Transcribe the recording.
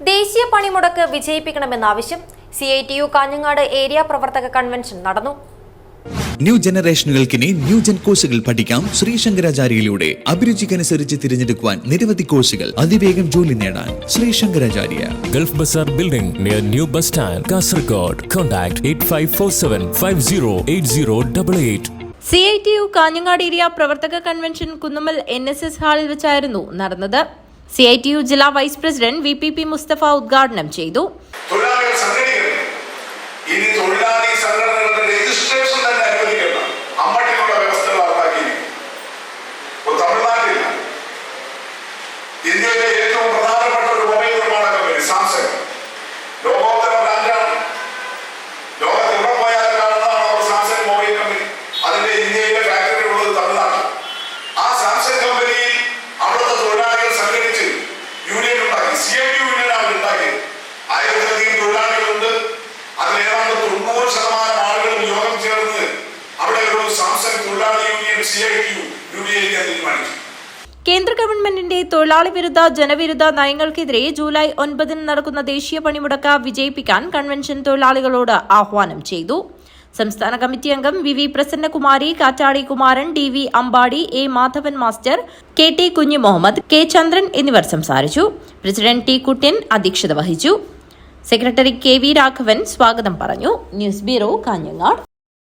ദേശീയ പണിമുടക്ക് വിജയിപ്പിക്കണമെന്ന ആവശ്യം C I T U Kanhangad area പ്രവർത്തക കൺവെൻഷൻ നടന്നു ന്യൂ ജനറേഷനുകൾക്കിനി ന്യൂ ജെൻ കോഴ്സുകൾ പഠിക്കാം ശ്രീ ശങ്കരാചാര്യയിലൂടെ അഭിരുചിക്കനുസരിച്ച് തിരഞ്ഞെടുക്കുവാൻ നിരവധി കോഴ്സുകൾ അതിവേഗം ജോലി നേടാൻ Sree Sankaracharya Gulf Bazaar Building near New Bus Stand, Kasargod. Contact 8547 508088. C I T U Kanhangad area പ്രവർത്തക convention Kunnummal N S S ഹാളിൽ വെച്ചായിരുന്നു നടന്നത് സി ഐ ടി യു ജില്ലാ vice president V P P Mustafa ഉദ്ഘാടനം ചെയ്തു. ഇനി തൊഴിലാളി സംഘടനകളുടെ രജിസ്ട്രേഷൻ തന്നെ അനുവദിക്കണം. അമ്മട്ടിലുള്ള വ്യവസ്ഥകൾ ഇപ്പൊ തമിഴ്നാട്ടിൽ ഏറ്റവും പ്രധാനപ്പെട്ട കേന്ദ്ര ഗവൺമെന്റിന്റെ തൊഴിലാളി വിരുദ്ധ ജനവിരുദ്ധ നയങ്ങൾക്കെതിരെ ജൂലൈ ഒൻപതിന് നടക്കുന്ന ദേശീയ പണിമുടക്ക വിജയിപ്പിക്കാൻ കൺവെൻഷൻ തൊഴിലാളികളോട് ആഹ്വാനം ചെയ്തു. സംസ്ഥാന കമ്മിറ്റി അംഗം V V Prasannakumari Kattadi Kumaran D V Ambadi A Madhavan master K T Kunhu Muhammad K ചന്ദ്രൻ എന്നിവർ സംസാരിച്ചു. പ്രസിഡന്റ് ടി കുട്ടിൻ അധ്യക്ഷത വഹിച്ചു. സെക്രട്ടറി കെ വി രാഘവൻ സ്വാഗതം പറഞ്ഞു. News bureau Kanhangad.